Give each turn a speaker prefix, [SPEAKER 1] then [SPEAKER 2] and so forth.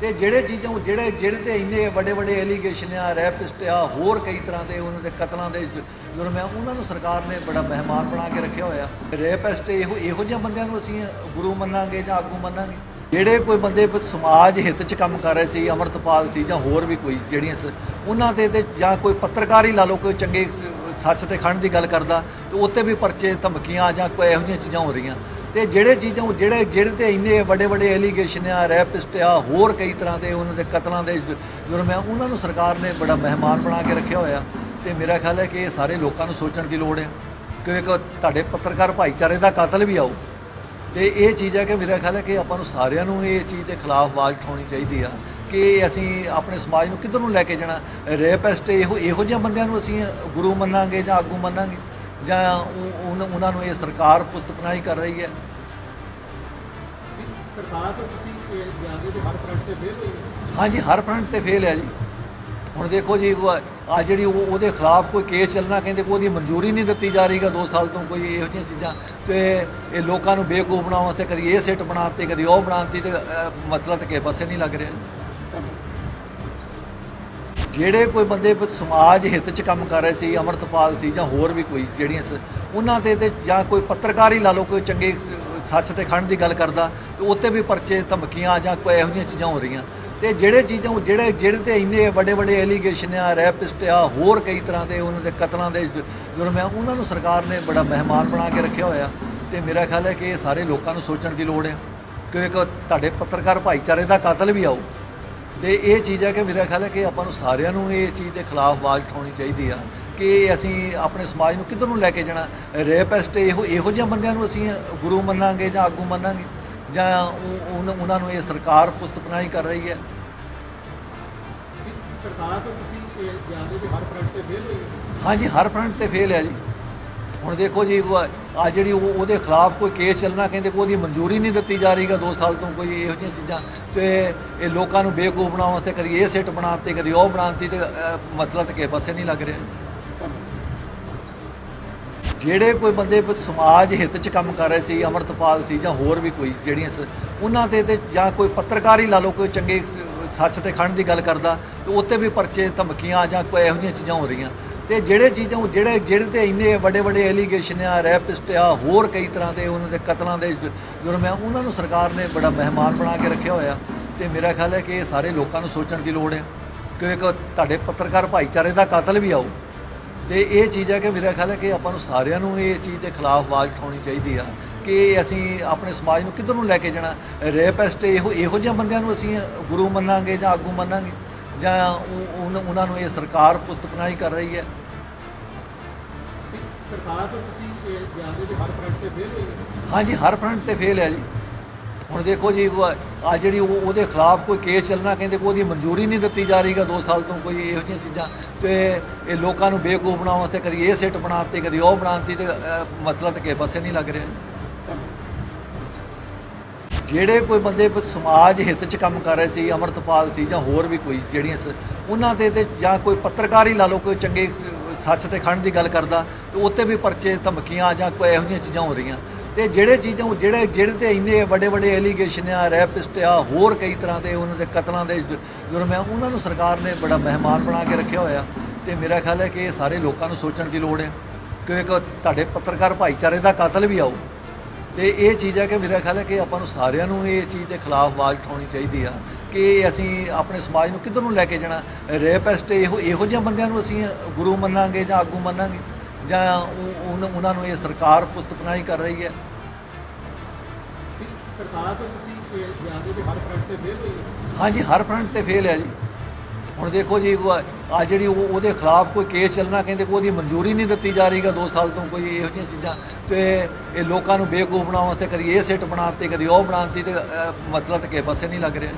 [SPEAKER 1] ਤੇ ਜਿਹੜੇ ਚੀਜ਼ਾਂ ਜਿਹੜੇ ਜਿਹੜੇ ਤੇ ਇੰਨੇ ਵੱਡੇ ਵੱਡੇ ਐਲੀਗੇਸ਼ਨ ਆ ਰੈਪਿਸਟ ਆ, ਹੋਰ ਕਈ ਤਰ੍ਹਾਂ ਦੇ ਉਹਨਾਂ ਦੇ ਕਤਲਾਂ ਦੇ ਜ- ਜੁਰਮ ਆ, ਉਹਨਾਂ ਨੂੰ ਸਰਕਾਰ ਨੇ ਬੜਾ ਮਹਿਮਾਨ ਬਣਾ ਕੇ ਰੱਖਿਆ ਹੋਇਆ। ਰੈਪਿਸਟ ਇਹੋ ਇਹੋ ਜਿਹੇ ਬੰਦਿਆਂ ਨੂੰ ਅਸੀਂ ਗੁਰੂ ਮੰਨਾਂਗੇ ਜਾਂ ਆਗੂ ਮੰਨਾਂਗੇ। ਜਿਹੜੇ ਕੋਈ ਬੰਦੇ ਬ- ਸਮਾਜ ਹਿੱਤ 'ਚ ਕੰਮ ਕਰ ਰਹੇ ਸੀ, ਅਮਰਤਪਾਲ ਸੀ ਜਾਂ ਹੋਰ ਵੀ ਕੋਈ, ਜਿਹੜੀਆਂ ਉਹਨਾਂ ਦੇ ਤੇ ਜਾਂ ਕੋਈ ਪੱਤਰਕਾਰ ਹੀ ਲਾ ਲਓ, ਕੋਈ ਚੰਗੇ ਸੱਚ ਤੇ ਖੰਡ ਦੀ ਗੱਲ ਕਰਦਾ, ਤੇ ਉੱਤੇ ਵੀ ਪਰਚੇ ਧਮਕੀਆਂ ਜਾਂ ਕੋਈ ਇਹੋ ਜਿਹੀਆਂ ਚੀਜ਼ਾਂ ਹੋ ਰਹੀਆਂ। ਤੇ ਜਿਹੜੇ ਚੀਜ਼ਾਂ ਜਿਹੜੇ ਜਿਹੜੇ ਤੇ ਇੰਨੇ ਵੱਡੇ ਵੱਡੇ ਐਲੀਗੇਸ਼ਨ ਆ ਰੈਪਿਸਟ ਆ, ਹੋਰ ਕਈ ਤਰ੍ਹਾਂ ਦੇ ਉਹਨਾਂ ਦੇ ਕਤਲਾਂ ਦੇ ਜੁਰਮ ਆ, ਉਹਨਾਂ ਨੂੰ ਸਰਕਾਰ ਨੇ ਬੜਾ ਮਹਿਮਾਨ ਬਣਾ ਕੇ ਰੱਖਿਆ ਹੋਇਆ। ਤੇ ਮੇਰਾ ਖਿਆਲ ਹੈ ਕਿ ਇਹ ਸਾਰੇ ਲੋਕਾਂ ਨੂੰ ਸੋਚਣ ਦੀ ਲੋੜ ਹੈ ਕਿ ਇੱਕ ਤੁਹਾਡੇ ਪੱਤਰਕਾਰ ਭਾਈਚਾਰੇ ਦਾ ਕਤਲ ਵੀ ਆਓ ਤੇ ਇਹ ਚੀਜ਼ ਹੈ ਕਿ ਮੇਰਾ ਖਿਆਲ ਹੈ ਕਿ ਆਪਾਂ ਨੂੰ ਸਾਰਿਆਂ ਨੂੰ ਇਹ ਚੀਜ਼ ਦੇ ਖਿਲਾਫ ਆਵਾਜ਼ ਉਠਾਉਣੀ ਚਾਹੀਦੀ ਆ ਕਿ ਅਸੀਂ ਆਪਣੇ ਸਮਾਜ ਨੂੰ ਕਿੱਧਰ ਨੂੰ ਲੈ ਕੇ ਜਾਣਾ। ਰੇਪਿਸਟ ਇਹੋ ਇਹੋ ਜਿਹੇ ਬੰਦਿਆਂ ਨੂੰ ਅਸੀਂ ਗੁਰੂ ਮੰਨਾਂਗੇ ਜਾਂ ਆਗੂ ਮੰਨਾਂਗੇ। ਜਾਂ ਉਹ- ਉਹਨਾਂ ਨੂੰ ਇਹ ਸਰਕਾਰ ਪੁਸਤਪਨਾਹੀ ਕਰ ਰਹੀ ਹੈ?
[SPEAKER 2] ਸਰਕਾਰ ਤੋਂ ਤੁਸੀਂ ਇਹ ਜਾਣਦੇ ਹੋ ਹਰ ਫਰੰਟ ਤੇ ਫੇਲ ਹੋਈ ਹੈ।
[SPEAKER 1] ਹਾਂਜੀ ਹਰ ਫਰੰਟ ਤੇ ਫੇਲ ਹੈ ਜੀ। ਹੁਣ ਦੇਖੋ ਜੀ ਆ ਜਿਹੜੀ ਉਹ- ਉਹਦੇ ਖਿਲਾਫ ਕੋਈ ਕੇਸ ਚੱਲਣਾ ਕਹਿੰਦੇ ਕੋਈ ਉਹਦੀ ਮਨਜ਼ੂਰੀ ਨਹੀਂ ਦਿੱਤੀ ਜਾ ਰਹੀਗਾ 2 ਸਾਲ ਤੋਂ ਕੋਈ ਇਹੋ ਜਿਹੀਆਂ ਚੀਜ਼ਾਂ। ਤੇ ਇਹ ਲੋਕਾਂ ਨੂੰ ਬੇਵਕੂਫ ਬਣਾਉਣ ਵਾਸਤੇ ਕਦੀ ਇਹ ਸਿੱਟ ਬਣਾਤੀ ਕਦੀ ਉਹ ਬਣਾਤੀ ਤੇ ਮਸਲਾ ਤੇ ਕਿਸੇ ਪਾਸੇ ਨਹੀਂ ਲੱਗ ਰਿਹਾ। ਜਿਹੜੇ ਕੋਈ ਬੰਦੇ ਬ- ਸਮਾਜ ਹਿੱਤ 'ਚ ਕੰਮ ਕਰ ਰਹੇ ਸੀ, ਅਮਰਤਪਾਲ ਸੀ ਜਾਂ ਹੋਰ ਵੀ ਕੋਈ, ਜਿਹੜੀਆਂ ਸ- ਉਹਨਾਂ ਤੇ ਤੇ ਜਾਂ ਕੋਈ ਪੱਤਰਕਾਰ ਹੀ ਲਾ ਲਓ, ਕੋਈ ਚੰਗੇ ਸ- ਸੱਚ ਤੇ ਖੰਡ ਦੀ ਗੱਲ ਕਰਦਾ, ਤੇ ਉੱਤੇ ਵੀ ਪਰਚੇ ਧਮਕੀਆਂ ਜਾਂ ਕੋਈ ਇਹੋ ਜਿਹੀਆਂ ਚੀਜ਼ਾਂ ਹੋ ਰਹੀਆਂ। ਤੇ ਜਿਹੜੇ ਚੀਜ਼ਾਂ ਜਿਹੜੇ ਜਿਹੜੇ ਤੇ ਇੰਨੇ ਵੱਡੇ ਵੱਡੇ ਐਲੀਗੇਸ਼ਨ ਆ ਰੈਪਿਸਟ ਆ, ਹੋਰ ਕਈ ਤਰ੍ਹਾਂ ਦੇ ਉਹਨਾਂ ਦੇ ਕਤਲਾਂ ਦੇ ਜ- ਜੁਰਮ ਆ, ਉਹਨਾਂ ਨੂੰ ਸਰਕਾਰ ਨੇ ਬੜਾ ਮਹਿਮਾਨ ਬਣਾ ਕੇ ਰੱਖਿਆ ਹੋਇਆ। ਤੇ ਮੇਰਾ ਖਿਆਲ ਹੈ ਕਿ ਇਹ ਸਾਰੇ ਲੋਕਾਂ ਨੂੰ ਸੋਚਣ ਦੀ ਲੋੜ ਹੈ ਕਿ ਇੱਕ ਤੁਹਾਡੇ ਪੱਤਰਕਾਰ ਭਾਈਚਾਰੇ ਦਾ ਕਤਲ ਵੀ ਆਓ ਤੇ ਇਹ ਚੀਜ਼ ਹੈ ਕਿ ਮੇਰਾ ਖਿਆਲ ਹੈ ਕਿ ਆਪਾਂ ਨੂੰ ਸਾਰਿਆਂ ਨੂੰ ਇਹ ਚੀਜ਼ ਦੇ ਖਿਲਾਫ ਆਵਾਜ਼ ਉਠਾਉਣੀ ਚਾਹੀਦੀ ਆ ਕਿ ਅਸੀਂ ਆਪਣੇ ਸਮਾਜ ਨੂੰ ਕਿੱਧਰ ਨੂੰ ਲੈ ਕੇ ਜਾਣਾ। ਰੇਪਿਸਟ ਇਹੋ ਇਹੋ ਜਿਹੇ ਬੰਦਿਆਂ ਨੂੰ ਅਸੀਂ ਗੁਰੂ ਮੰਨਾਂਗੇ ਜਾਂ ਆਗੂ ਮੰਨਾਂਗੇ ਜਾਂ ਉਹ- ਉਹਨਾਂ ਨੂੰ ਇਹ ਸਰਕਾਰ ਪੁਸਤਪਨਾਹੀ ਕਰ ਰਹੀ ਹੈ।
[SPEAKER 2] ਸਰਕਾਰ ਤੋਂ ਤੁਸੀਂ ਇਹ ਜਾਣਦੇ ਹੋ ਹਰ ਫਰੰਟ ਤੇ ਫੇਲ ਹੋਈ ਹੈ?
[SPEAKER 1] ਹਾਂਜੀ ਹਰ ਫਰੰਟ ਤੇ ਫੇਲ ਹੈ ਜੀ। ਹੁਣ ਦੇਖੋ ਜੀ ਆ ਜਿਹੜੀ ਉਹ- ਉਹਦੇ ਖਿਲਾਫ ਕੋਈ ਕੇਸ ਚੱਲਣਾ ਕਹਿੰਦੇ ਕੋਈ ਉਹਦੀ ਮਨਜ਼ੂਰੀ ਨਹੀਂ ਦਿੱਤੀ ਜਾ ਰਹੀਗਾ 2 ਸਾਲ ਤੋਂ ਕੋਈ ਇਹੋ ਜਿਹੀਆਂ ਚੀਜ਼ਾਂ। ਤੇ ਇਹ ਲੋਕਾਂ ਨੂੰ ਬੇਵਕੂਫ ਬਣਾਉਣ ਵਾਸਤੇ ਕਦੀ ਇਹ ਸਿੱਟ ਬਣਾਤੀ ਕਦੀ ਉਹ ਬਣਾਤੀ ਤੇ ਅਹ, ਮਸਲਾ ਤੇ ਕਿਸੇ ਪਾਸੇ ਨਹੀਂ ਲੱਗ ਰਿਹਾ। ਜਿਹੜੇ ਕੋਈ ਬੰਦੇ ਸਮਾਜ ਹਿੱਤ 'ਚ ਕੰਮ ਕਰ ਰਹੇ ਸੀ ਅਮਰਤਪਾਲ ਸੀ ਜਾਂ ਹੋਰ ਵੀ ਕੋਈ ਜਿਹੜੀਆਂ ਉਹਨਾਂ ਤੇ ਤੇ ਜਾਂ ਕੋਈ ਪੱਤਰਕਾਰ ਹੀ ਲਾ ਲਓ ਕੋਈ ਚੰਗੇ ਸੱਚ ਤੇ ਖੰਡ ਦੀ ਗੱਲ ਕਰਦਾ ਤੇ ਉੱਤੇ ਵੀ ਪਰਚੇ ਧਮਕੀਆਂ ਜਾਂ ਕੋਈ ਇਹੋ ਜਿਹੀਆਂ ਚੀਜ਼ਾਂ ਹੋ ਰਹੀਆਂ। ਤੇ ਜਿਹੜੇ ਚੀਜ਼ਾਂ ਜਿਹੜੇ ਜਿਹੜੇ ਤੇ ਇੰਨੇ ਵੱਡੇ ਵੱਡੇ ਐਲੀਗੇਸ਼ਨ ਆ ਰੈਪਿਸਟ ਆ, ਹੋਰ ਕਈ ਤਰ੍ਹਾਂ ਦੇ ਉਹਨਾਂ ਦੇ ਕਤਲਾਂ ਦੇ ਜੁਰਮ ਆ, ਉਹਨਾਂ ਨੂੰ ਸਰਕਾਰ ਨੇ ਬੜਾ ਮਹਿਮਾਨ ਬਣਾ ਕੇ ਰੱਖਿਆ ਹੋਇਆ। ਤੇ ਮੇਰਾ ਖਿਆਲ ਹੈ ਕਿ ਇਹ ਸਾਰੇ ਲੋਕਾਂ ਨੂੰ ਸੋਚਣ ਦੀ ਲੋੜ ਹੈ। ਕਿ ਇੱਕ ਤੁਹਾਡੇ ਪੱਤਰਕਾਰ ਭਾਈਚਾਰੇ ਦਾ ਕਤਲ ਵੀ ਆਓ ਤੇ ਇਹ ਚੀਜ਼ ਹੈ ਕਿ ਮੇਰਾ ਖਿਆਲ ਹੈ ਕਿ ਆਪਾਂ ਨੂੰ ਸਾਰਿਆਂ ਨੂੰ ਇਹ ਚੀਜ਼ ਦੇ ਖਿਲਾਫ ਆਵਾਜ਼ ਉਠਾਉਣੀ ਚਾਹੀਦੀ ਆ ਕਿ ਅਸੀਂ ਆਪਣੇ ਸਮਾਜ ਨੂੰ ਕਿੱਧਰ ਨੂੰ ਲੈ ਕੇ ਜਾਣਾ। ਰੇਪਿਸਟ ਇਹੋ ਇਹੋ ਜਿਹੇ ਬੰਦਿਆਂ ਨੂੰ ਅਸੀਂ ਗੁਰੂ ਮੰਨਾਂਗੇ ਜਾਂ ਆਗੂ ਮੰਨਾਂਗੇ। ਜਾਂ ਉਹ- ਉਹਨਾਂ ਨੂੰ ਇਹ ਸਰਕਾਰ ਪੁਸਤਪਨਾਹੀ ਕਰ ਰਹੀ ਹੈ?
[SPEAKER 2] ਸਰਕਾਰ ਤੋਂ ਤੁਸੀਂ ਹਰ ਫਰੰਟ ਤੇ ਫੇਲ ਹੈ?
[SPEAKER 1] ਹਾਂਜੀ ਹਰ ਫਰੰਟ ਤੇ ਫੇਲ ਹੈ ਜੀ। ਹੁਣ ਦੇਖੋ ਜੀ ਆ ਜਿਹੜੀ ਉਹ- ਉਹਦੇ ਖਿਲਾਫ ਕੋਈ ਕੇਸ ਚੱਲਣਾ ਕਹਿੰਦੇ ਕੋਈ ਉਹਦੀ ਮਨਜ਼ੂਰੀ ਨਹੀਂ ਦਿੱਤੀ ਜਾ ਰਹੀਗਾ 2 ਸਾਲ ਤੋਂ ਕੋਈ ਇਹੋ ਜਿਹੀਆਂ ਚੀਜ਼ਾਂ। ਤੇ ਇਹ ਲੋਕਾਂ ਨੂੰ ਬੇਵਕੂਫ ਬਣਾਉਣ ਵਾਸਤੇ ਕਦੀ ਇਹ ਸਿੱਟ ਬਣਾਤੀ ਕਦੀ ਉਹ ਬਣਾਤੀ ਤੇ ਮਸਲਾ ਤੇ ਕਿਸੇ ਪਾਸੇ ਨਹੀਂ ਲੱਗ ਰਿਹਾ। ਜਿਹੜੇ ਕੋਈ ਬੰਦੇ ਸਮਾਜ ਹਿੱਤ 'ਚ ਕੰਮ ਕਰ ਰਹੇ ਸੀ, ਅਮਰਤਪਾਲ ਸੀ ਜਾਂ ਹੋਰ ਵੀ ਕੋਈ ਜਿਹੜੀਆਂ ਸ- ਉਹਨਾਂ ਤੇ ਤੇ ਜਾਂ ਕੋਈ ਪੱਤਰਕਾਰ ਹੀ ਲਾ ਲਓ, ਕੋਈ ਚੰਗੇ ਸੱਚ ਤੇ ਖੰਡ ਦੀ ਗੱਲ ਕਰਦਾ, ਤੇ ਉੱਤੇ ਵੀ ਪਰਚੇ ਧਮਕੀਆਂ ਜਾਂ ਕੋਈ ਇਹੋ ਜਿਹੀਆਂ ਚੀਜ਼ਾਂ ਹੋ ਰਹੀਆਂ। ਤੇ ਜਿਹੜੇ ਚੀਜ਼ਾਂ ਜਿਹੜੇ ਜਿਹੜੇ ਤੇ ਇੰਨੇ ਵੱਡੇ ਵੱਡੇ ਐਲੀਗੇਸ਼ਨ ਆ ਰੈਪਿਸਟ ਆ, ਹੋਰ ਕਈ ਤਰ੍ਹਾਂ ਦੇ ਉਹਨਾਂ ਦੇ ਕਤਲਾਂ ਦੇ ਜੁਰਮ ਆ, ਉਹਨਾਂ ਨੂੰ ਸਰਕਾਰ ਨੇ ਬੜਾ ਮਹਿਮਾਨ ਬਣਾ ਕੇ ਰੱਖਿਆ ਹੋਇਆ। ਤੇ ਮੇਰਾ ਖਿਆਲ ਹੈ ਕਿ ਇਹ ਸਾਰੇ ਲੋਕਾਂ ਨੂੰ ਸੋਚਣ ਦੀ ਲੋੜ ਹੈ। ਕਿ ਇੱਕ ਤੁਹਾਡੇ ਪੱਤਰਕਾਰ ਭਾਈਚਾਰੇ ਦਾ ਕਤਲ ਵੀ ਆਓ ਤੇ ਇਹ ਚੀਜ਼ ਹੈ ਕਿ ਮੇਰਾ ਖਿਆਲ ਹੈ ਕਿ ਆਪਾਂ ਨੂੰ ਸਾਰਿਆਂ ਨੂੰ ਇਹ ਚੀਜ਼ ਦੇ ਖਿਲਾਫ ਆਵਾਜ਼ ਉਠਾਉਣੀ ਚਾਹੀਦੀ ਆ ਕਿ ਅਸੀਂ ਆਪਣੇ ਸਮਾਜ ਨੂੰ ਕਿੱਧਰ ਨੂੰ ਲੈ ਕੇ ਜਾਣਾ? ਰੇਪਿਸਟ ਇਹੋ ਇਹੋ ਜਿਹੇ ਬੰਦਿਆਂ ਨੂੰ ਅਸੀਂ ਗੁਰੂ ਮੰਨਾਂਗੇ ਜਾਂ ਆਗੂ ਮੰਨਾਂਗੇ? ਜਾਂ ਉਹ- ਉਹਨਾਂ ਨੂੰ ਇਹ ਸਰਕਾਰ ਪੁਸਤਪਨਾਹੀ ਕਰ ਰਹੀ ਹੈ?
[SPEAKER 2] ਸਰਕਾਰ ਤੋਂ ਤੁਸੀਂ ਇਹ ਜਾਣਦੇ ਹੋ ਹਰ ਫਰੰਟ ਤੇ ਫੇਲ ਹੋਈ
[SPEAKER 1] ਹਾਂਜੀ ਹਰ ਫਰੰਟ ਤੇ ਫੇਲ ਹੈ ਜੀ। ਹੁਣ ਦੇਖੋ ਜੀ ਆ ਜਿਹੜੀ ਉਹ- ਉਹਦੇ ਖਿਲਾਫ ਕੋਈ ਕੇਸ ਚੱਲਣਾ ਕਹਿੰਦੇ ਕੋਈ ਉਹਦੀ ਮਨਜ਼ੂਰੀ ਨਹੀਂ ਦਿੱਤੀ ਜਾ ਰਹੀਗਾ 2 ਸਾਲ ਤੋਂ ਕੋਈ ਇਹੋ ਜਿਹੀਆਂ ਚੀਜ਼ਾਂ। ਤੇ ਇਹ ਲੋਕਾਂ ਨੂੰ ਬੇਵਕੂਫ ਬਣਾਉਣ ਵਾਸਤੇ ਕਦੀ ਇਹ ਸਿੱਟ ਬਣਾਤੀ ਕਦੀ ਉਹ ਬਣਾਤੀ ਤੇ ਅਹ, ਮਸਲਾ ਤੇ ਕਿਸੇ ਪਾਸੇ ਨਹੀਂ ਲੱਗ ਰਿਹਾ।